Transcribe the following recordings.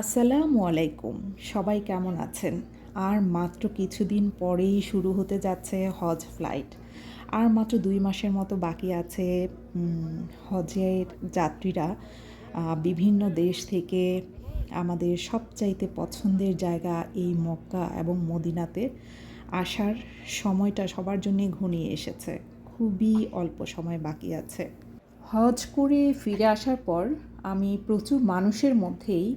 আসসালামু আলাইকুম। সবাই কেমন আছেন? আর মাত্র কিছুদিন পরেই শুরু হতে যাচ্ছে হজ ফ্লাইট। আর মাত্র দুই মাসের মতো বাকি আছে হজের যাত্রীরা। বিভিন্ন দেশ থেকে আমাদের সবচাইতে পছন্দের জায়গা এই মক্কা এবং মদিনাতে আসার সময়টা সবার জন্যই ঘনিয়ে এসেছে। খুবই অল্প সময় বাকি আছে। হজ করে ফিরে আসার পর আমি প্রচুর মানুষের মধ্যেই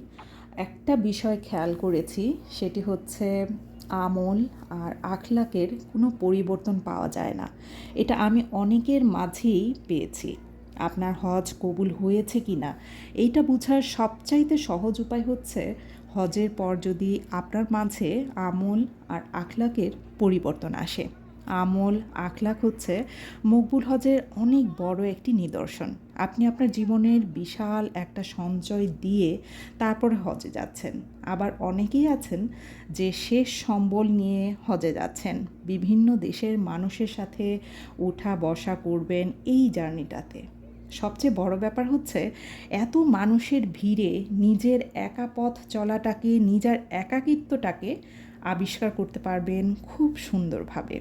একটা বিষয় খেয়াল করেছি, সেটি হচ্ছে আমল আর আখলাকের কোনো পরিবর্তন পাওয়া যায় না। এটা আমি অনেকের মাঝেই পেয়েছি। আপনার হজ কবুল হয়েছে কি না এইটা বোঝার সবচাইতে সহজ উপায় হচ্ছে হজের পর যদি আপনার মাঝে আমল আর আখলাকের পরিবর্তন আসে। আমল আখলাক হচ্ছে মকবুল হজের অনেক বড় একটি নিদর্শন। আপনি আপনার জীবনের বিশাল একটা সঞ্চয় দিয়ে তারপরে হজে যাচ্ছেন। আবার অনেকেই আছেন যে শেষ সম্বল নিয়ে হজে যাচ্ছেন। বিভিন্ন দেশের মানুষের সাথে ওঠা বসা করবেন এই জার্নিটাতে। সবচেয়ে বড় ব্যাপার হচ্ছে এত মানুষের ভিড়ে নিজের একা পথ চলাটাকে, নিজের একাকিত্বটাকে আবিষ্কার করতে পারবেন খুব সুন্দরভাবে।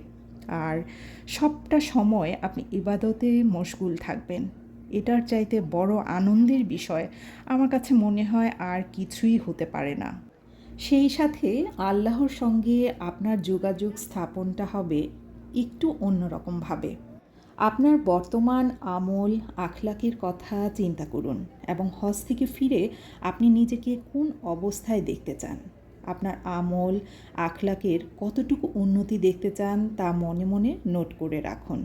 আর সবটা সময় আপনি ইবাদতে মশগুল থাকবেন। এটার চাইতে বড় আনন্দের বিষয় আমার কাছে মনে হয় আর কিছুই হতে পারে না। সেই সাথে আল্লাহর সঙ্গে আপনার যোগাযোগ স্থাপনটা হবে একটু অন্যরকমভাবে। আপনার বর্তমান আমল, আখলাকের কথা চিন্তা করুন এবং হজ থেকে ফিরে আপনি নিজেকে কোন অবস্থায় দেখতে চান। আপনার আমল, আখলাকের কতটুকু উন্নতি দেখতে চান তা মনে মনে নোট করে রাখুন।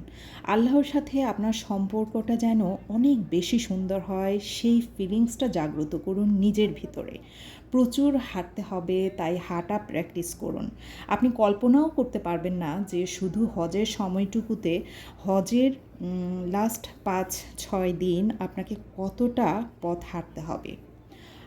আল্লাহর সাথে আপনার সম্পর্কটা যেন অনেক বেশি সুন্দর হয়, সেই ফিলিংসটা জাগ্রত করুন নিজের ভিতরে। প্রচুর হাঁটতে হবে, তাই হাঁটা প্র্যাকটিস করুন। আপনি কল্পনাও করতে পারবেন না যে শুধু হজের সময়টুকুতে হজের লাস্ট পাঁচ, ছয় দিন আপনাকে কতটা পথ হাঁটতে হবে।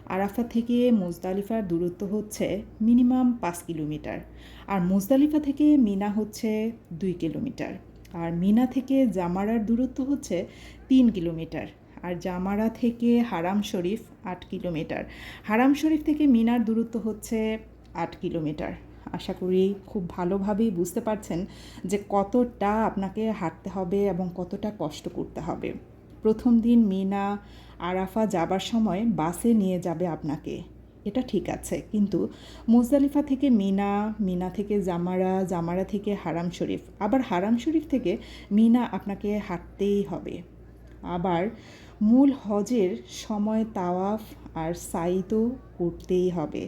আরাফা থেকে মুজদালিফার দূরত্ব হচ্ছে মিনিমাম পাঁচ কিলোমিটার। আর মুজদালিফা থেকে মিনা হচ্ছে দুই কিলোমিটার। আর মিনা থেকে জামারার দূরত্ব হচ্ছে তিন কিলোমিটার। আর জামারা থেকে হারাম শরীফ আট কিলোমিটার। হারাম শরীফ থেকে মিনার দূরত্ব হচ্ছে আট কিলোমিটার। আশা করি খুব ভালোভাবেই বুঝতে পারছেন যে কতটা আপনাকে হাঁটতে হবে এবং কতটা কষ্ট করতে হবে। প্রথম দিন মিনা আরাফা যাবার সময় বাসে নিয়ে যাবে আপনাকে। এটা ঠিক আছে, কিন্তু মুজদালিফা থেকে মিনা মিনা থেকে জামারা জামারা থেকে হারাম শরীফ, আবার হারাম শরীফ থেকে মিনা আপনাকে হাঁটতেই হবে। আবার মূল হজের সময় তাওয়াফ আর সাই তো করতেই হবে।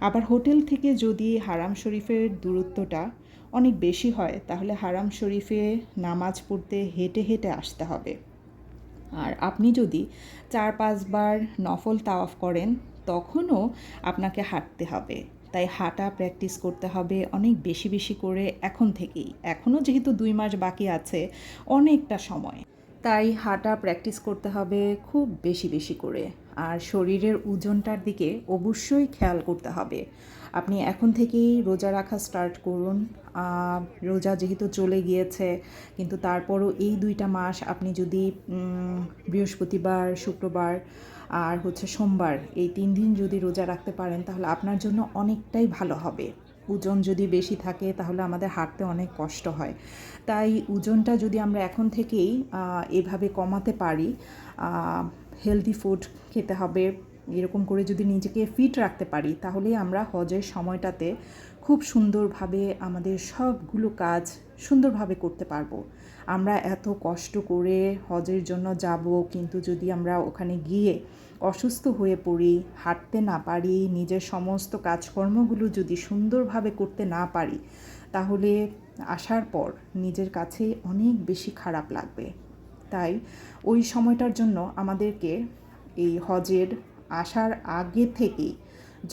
আবার হোটেল থেকে যদি হারাম শরীফের দূরত্বটা অনেক বেশি হয়, তাহলে হারাম শরীফে নামাজ পড়তে হেঁটে হেঁটে আসতে হবে। আর আপনি যদি চার পাঁচবার নফল তাওয়াফ করেন, তখনও আপনাকে হাঁটতে হবে। তাই হাঁটা প্র্যাকটিস করতে হবে অনেক বেশি বেশি করে এখন থেকেই। এখনও যেহেতু দুই মাস বাকি আছে, অনেকটা সময়। তাই হাঁটা প্র্যাকটিস করতে হবে খুব বেশি বেশি করে। আর শরীরের ওজনটার দিকে অবশ্যই খেয়াল করতে হবে। আপনি এখন থেকেই রোজা রাখা স্টার্ট করুন। রোজা যেহেতু চলে গিয়েছে, কিন্তু তারপরও এই দুইটা মাস আপনি যদি বৃহস্পতিবার, শুক্রবার আর হচ্ছে সোমবার এই তিন দিন যদি রোজা রাখতে পারেন, তাহলে আপনার জন্য অনেকটাই ভালো হবে। ওজন যদি বেশি থাকে, তাহলে আমাদের হাঁটতে অনেক কষ্ট হয়। তাই ওজনটা যদি আমরা এখন থেকেই এভাবে কমাতে পারি হেলদি ফুড খেতে হবে। এরকম করে যদি নিজেকে ফিট রাখতে পারি, তাহলে আমরা হজের সময়টাতে খুব সুন্দরভাবে আমাদের সবগুলো কাজ সুন্দরভাবে করতে পারব। আমরা এত কষ্ট করে হজের জন্য যাব, কিন্তু যদি আমরা ওখানে গিয়ে অসুস্থ হয়ে পড়ি, হাঁটতে না পারি, নিজের সমস্ত কাজকর্মগুলো যদি সুন্দরভাবে করতে না পারি, তাহলে আসার পর নিজের কাছে অনেক বেশি খারাপ লাগবে। তাই ওই সময়টার জন্য আমাদেরকে এই হজের আসার আগে থেকেই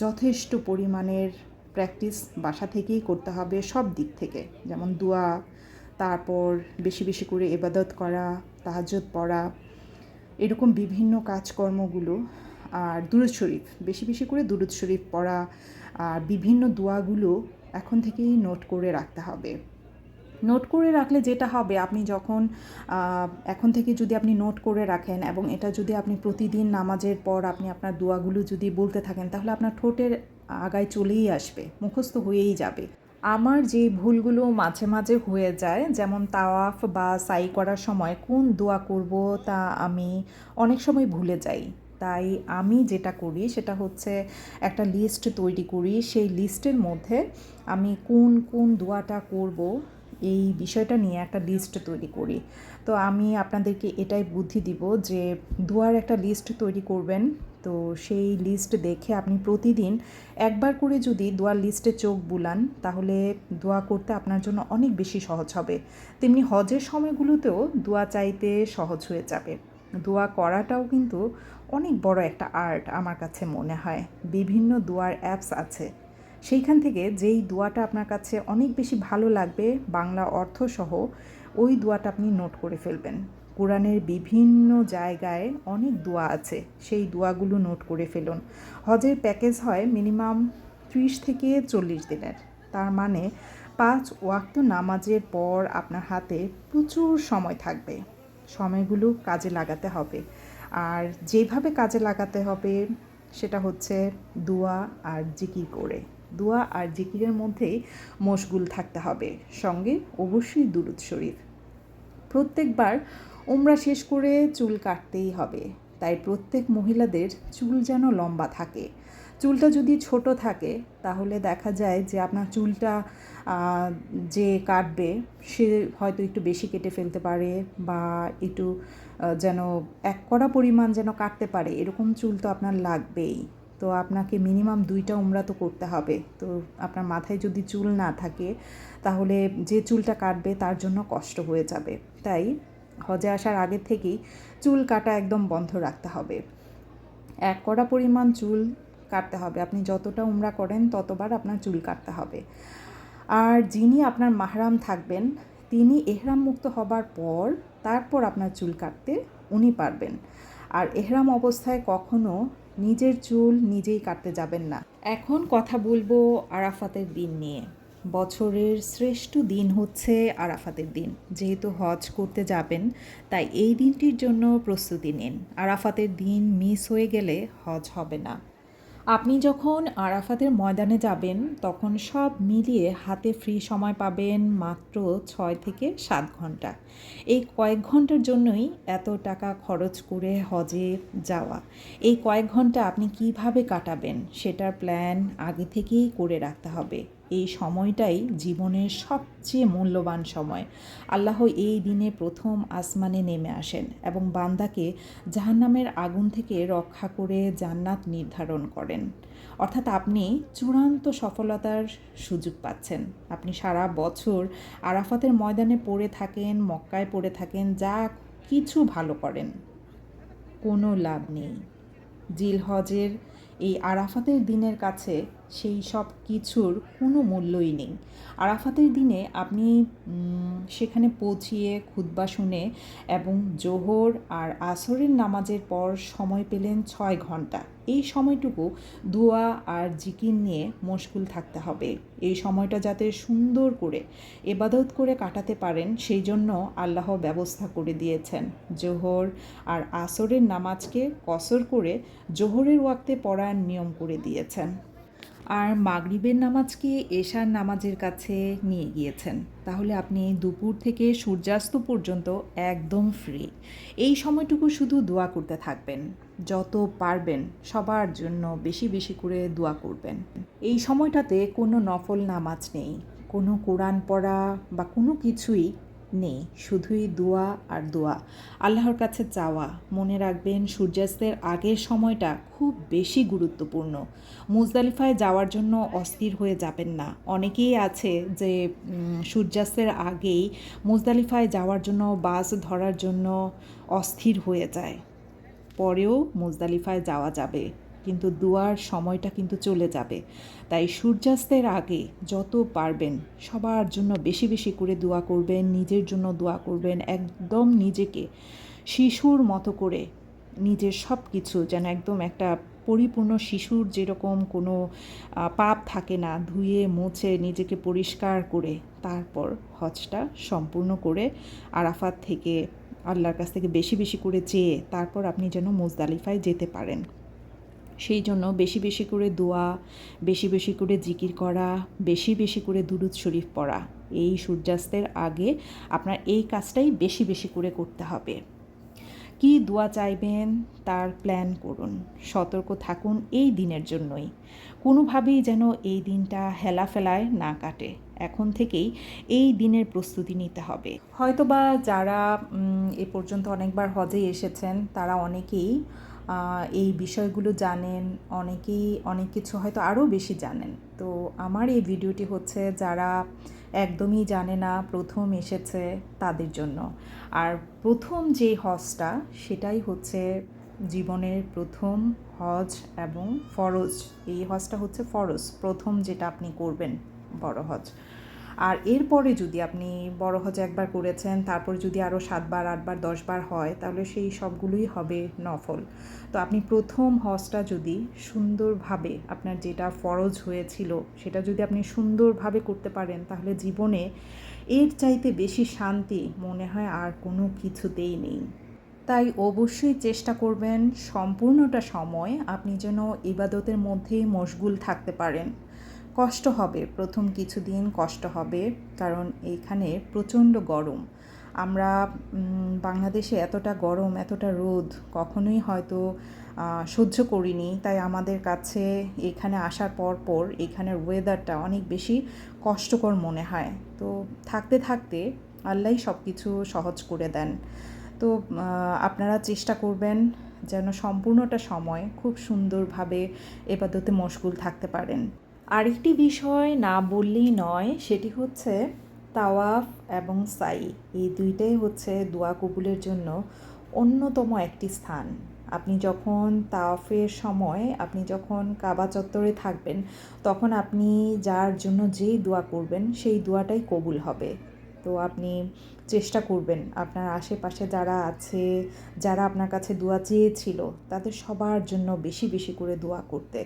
যথেষ্ট পরিমাণের প্র্যাকটিস বাসা থেকেই করতে হবে সব দিক থেকে। যেমন দোয়া, তারপর বেশি বেশি করে এবাদত করা, তাহাজ্জুদ পড়া, এরকম বিভিন্ন কাজকর্মগুলো আর দুরুদ শরীফ, বেশি বেশি করে দুরুদ শরীফ পড়া আর বিভিন্ন দোয়াগুলো এখন থেকেই নোট করে রাখতে হবে। নোট করে রাখলে যেটা হবে, আপনি যখন এখন থেকে যদি আপনি নোট করে রাখেন এবং এটা যদি আপনি প্রতিদিন নামাজের পর আপনি আপনার দোয়াগুলো যদি বলতে থাকেন, তাহলে আপনার ঠোঁটের আগায় চলেই আসবে, মুখস্থ হয়েই যাবে। আমার যে ভুলগুলো মাঝে মাঝে হয়ে যায়, যেমন তাওয়াফ বা সাই করার সময় কোন দোয়া করব তা আমি অনেক সময় ভুলে যাই। তাই আমি যেটা করি, সেটা হচ্ছে একটা লিস্ট তৈরি করি। সেই লিস্টের মধ্যে আমি কোন কোন দোয়াটা করব এই বিষয়টা নিয়ে একটা লিস্ট তৈরি করি। তো আমি আপনাদেরকে এটাই বুদ্ধি দিব যে দুয়ার একটা লিস্ট তৈরি করবেন। তো সেই লিস্ট দেখে আপনি প্রতিদিন একবার করে যদি দোয়ার লিস্টে চোখ বুলান, তাহলে দোয়া করতে আপনার জন্য অনেক বেশি সহজ হবে। তেমনি হজের সময়গুলোতেও দোয়া চাইতে সহজ হয়ে যাবে। দোয়া করাটাও কিন্তু অনেক বড় একটা আর্ট আমার কাছে মনে হয়। বিভিন্ন দোয়ার অ্যাপস আছে। সেইখান থেকে যেই দোয়াটা আপনার কাছে অনেক বেশি ভালো লাগবে, বাংলা অর্থসহ, ওই দোয়াটা আপনি নোট করে ফেলবেন। কোরআনের বিভিন্ন জায়গায় অনেক দোয়া আছে, সেই দোয়াগুলো নোট করে ফেলুন। হজের প্যাকেজ হয় মিনিমাম ত্রিশ থেকে চল্লিশ দিনের। তার মানে পাঁচ ওয়াক্ত নামাজের পর আপনার হাতে প্রচুর সময় থাকবে। সময়গুলো কাজে লাগাতে হবে। আর যেভাবে কাজে লাগাতে হবে, সেটা হচ্ছে দোয়া আর জিকির করে। দোয়া আর জিকিরের মধ্যেই মশগুল থাকতে হবে। সঙ্গে অবশ্যই দুরুদ শরীফ। প্রত্যেকবার উমরা শেষ করে চুল কাটতেই হবে। তাই প্রত্যেক মহিলাদের চুল যেন লম্বা থাকে। চুলটা যদি ছোট থাকে, তাহলে দেখা যায় যে আপনার চুলটা যে কাটবে, সে হয়তো একটু বেশি কেটে ফেলতে পারে বা একটু যেন এক কড়া পরিমাণ যেন কাটতে পারে, এরকম চুল তো আপনার লাগবেই। তো আপনাকে মিনিমাম দুইটা উমরা তো করতে হবে। তো আপনার মাথায় যদি চুল না থাকে, তাহলে যে চুলটা কাটবে তার জন্য কষ্ট হয়ে যাবে। তাই হজে আসার আগে থেকেই চুল কাটা একদম বন্ধ রাখতে হবে। এক কড়া পরিমাণ চুল কাটতে হবে। আপনি যতটা উমরা করেন ততবার আপনার চুল কাটতে হবে। আর যিনি আপনার মাহরাম থাকবেন, তিনি এহরাম মুক্ত হবার পর তারপর আপনার চুল কাটতে উনি পারবেন। আর এহরাম অবস্থায় কখনো নিজের চুল নিজেই কাটতে যাবেন না। এখন কথা বলব আরাফাতের দিন নিয়ে। বছরের শ্রেষ্ঠ দিন হচ্ছে আরাফাতের দিন। যেহেতু হজ করতে যাবেন, তাই এই দিনটির জন্য প্রস্তুতি নিন। আরাফাতের দিন মিস হয়ে গেলে হজ হবে না। আপনি যখন আরাফাতের ময়দানে যাবেন, তখন সব মিলিয়ে হাতে ফ্রি সময় পাবেন মাত্র ছয় থেকে সাত ঘণ্টা। এই কয়েক ঘণ্টার জন্যই এত টাকা খরচ করে হজে যাওয়া। এই কয়েক ঘণ্টা আপনি কীভাবে কাটাবেন, সেটার প্ল্যান আগে থেকেই করে রাখতে হবে। এই সময়টাই জীবনের সবচেয়ে মূল্যবান সময়। আল্লাহ এই দিনে প্রথম আসমানে নেমে আসেন এবং বান্দাকে জাহান্নামের আগুন থেকে রক্ষা করে জান্নাত নির্ধারণ করেন। অর্থাৎ আপনি চূড়ান্ত সফলতার সুযোগ পাচ্ছেন। আপনি সারা বছর আরাফাতের ময়দানে পড়ে থাকেন, মক্কায় পড়ে থাকেন, যা কিছু ভালো করেন। কোনো লাভ নেই। জিল হজের এই আরাফাতের দিনের কাছে সেই সব কিছুর কোনো মূল্যই নেই। আরাফাতের দিনে আপনি সেখানে পৌঁছিয়ে খুতবা শুনে এবং জোহর আর আসরের নামাজের পর সময় পেলেন ছয় ঘণ্টা। এই সময়টুকু দোয়া আর জিকির নিয়ে মশগুল থাকতে হবে। এই সময়টা যাতে সুন্দর করে, এবাদত করে কাটাতে পারেন, সেই জন্য আল্লাহ ব্যবস্থা করে দিয়েছেন। জোহর আর আসরের নামাজকে কসর করে জোহরের ওয়াক্তে পড়ার নিয়ম করে দিয়েছেন। আর মাগরিবের নামাজকে এশার নামাজের কাছে নিয়ে গিয়েছেন? তাহলে আপনি দুপুর থেকে সূর্যাস্ত পর্যন্ত একদম ফ্রি এই সময়টুকু শুধু দোয়া করতে থাকবেন। যত পারবেন, সবার জন্য বেশি বেশি করে দোয়া করবেন। এই সময়টাতে কোনো নফল নামাজ নেই। কোনো কোরআন পড়া বা কোনো কিছুই নেই, শুধুই দোয়া আর দোয়া। আল্লাহর কাছে চাওয়া। মনে রাখবেন, সূর্যাস্তের আগের সময়টা খুব বেশি গুরুত্বপূর্ণ। মুজদালিফায় যাওয়ার জন্য অস্থির হয়ে যাবেন না। অনেকেই আছে যে সূর্যাস্তের আগেই মুজদালিফায় যাওয়ার জন্য বাস ধরার জন্য অস্থির হয়ে যায়। পরেও মুজদালিফায় যাওয়া যাবে। কিন্তু দুয়ার সময়টা কিন্তু চলে যাবে। তাই সূর্যাস্তের আগে যত পারবেন সবার জন্য বেশি বেশি করে দোয়া করবেন, নিজের জন্য দোয়া করবেন, একদম নিজেকে শিশুর মতো করে নিজের সব কিছু যেন একদম একটা পরিপূর্ণ শিশুর যেরকম কোনো পাপ থাকে না, ধুয়ে, মুছে, নিজেকে পরিষ্কার করে তারপর হজটা সম্পূর্ণ করে আরাফাত থেকে আল্লাহর কাছ থেকে বেশি বেশি করে চেয়ে তারপর আপনি যেন মুজদালিফায় যেতে পারেন। সেই জন্য বেশি বেশি করে দোয়া, বেশি বেশি করে জিকির করা, বেশি বেশি করে দুরুদ শরীফ পড়া, এই সূর্যাস্তের আগে আপনার এই কাজটাই বেশি বেশি করে করতে হবে। কি দোয়া চাইবেন তার প্ল্যান করুন, সতর্ক থাকুন এই দিনের জন্যই। কোনোভাবেই যেন এই দিনটা হেলাফেলায় না কাটে, এখন থেকেই এই দিনের প্রস্তুতি নিতে হবে। হয়তোবা যারা এ পর্যন্ত অনেকবার হজে এসেছেন, তারা অনেকেই এই বিষয়গুলো জানেন, অনেকেই, অনেক কিছু হয়তো আরও বেশি জানেন। তো আমার এই ভিডিওটি হচ্ছে যারা একদমই জানে না, প্রথম এসেছে তাদের জন্য। আর প্রথম যে হজটা, সেটাই হচ্ছে জীবনের প্রথম হজ এবং ফরজ। এই হজটা হচ্ছে ফরজ, প্রথম যেটা আপনি করবেন বড় হজ। আর এরপরে যদি আপনি বড় হজ একবার করেছেন, তারপর যদি আরও সাতবার, আটবার, দশবার হয়, তাহলে সেই সবগুলোই হবে নফল। তো আপনি প্রথম হজটা যদি সুন্দরভাবে আপনার যেটা ফরজ হয়েছিল, সেটা যদি আপনি সুন্দরভাবে করতে পারেন, তাহলে জীবনে এর চাইতে বেশি শান্তি মনে হয় আর কোনো কিছুতেই নেই। তাই অবশ্যই চেষ্টা করবেন, সম্পূর্ণটা সময় আপনি যেন ইবাদতের মধ্যেই মশগুল থাকতে পারেন। কষ্ট হবে, প্রথম কিছুদিন কষ্ট হবে, কারণ এইখানে প্রচণ্ড গরম। আমরা বাংলাদেশে এতটা গরম, এতটা রোদ কখনোই হয়তো সহ্য করিনি। তাই আমাদের কাছে এখানে আসার পর পর এখানের ওয়েদারটা অনেক বেশি কষ্টকর মনে হয়। তো থাকতে থাকতে আল্লাহ সব কিছু সহজ করে দেন। তো আপনারা চেষ্টা করবেন যেন সম্পূর্ণটা সময় খুব সুন্দরভাবে এবাদতে মশগুল থাকতে পারেন। আরেকটি বিষয় না বললেই নয়, সেটি হচ্ছে তাওয়াফ এবং সাই। এই দুইটাই হচ্ছে দোয়া কবুলের জন্য অন্যতম একটি স্থান। আপনি যখন তাওয়াফের সময়, আপনি যখন কাবা চত্বরে থাকবেন, তখন আপনি যার জন্য যেই দোয়া করবেন, সেই দোয়াটাই কবুল হবে। তো আপনি চেষ্টা করবেন, আপনার আশেপাশে যারা আছে, যারা আপনার কাছে দোয়া চেয়েছিল, তাদের সবার জন্য বেশি বেশি করে দোয়া করতে।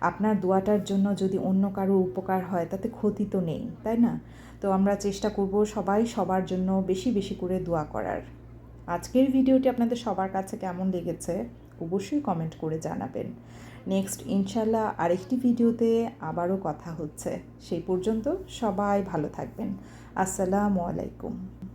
আপনার দোয়াটার জন্য যদি অন্য কারও উপকার হয়, তাতে ক্ষতি তো নেই, তাই না? তো আমরা চেষ্টা করব সবাই সবার জন্য বেশি বেশি করে দোয়া করার। আজকের ভিডিওটি আপনাদের সবার কাছে কেমন লেগেছে অবশ্যই কমেন্ট করে জানাবেন। নেক্সট ইনশাল্লাহ আরেকটি ভিডিওতে আবারও কথা হচ্ছে। সেই পর্যন্ত সবাই ভালো থাকবেন। আসসালামু আলাইকুম।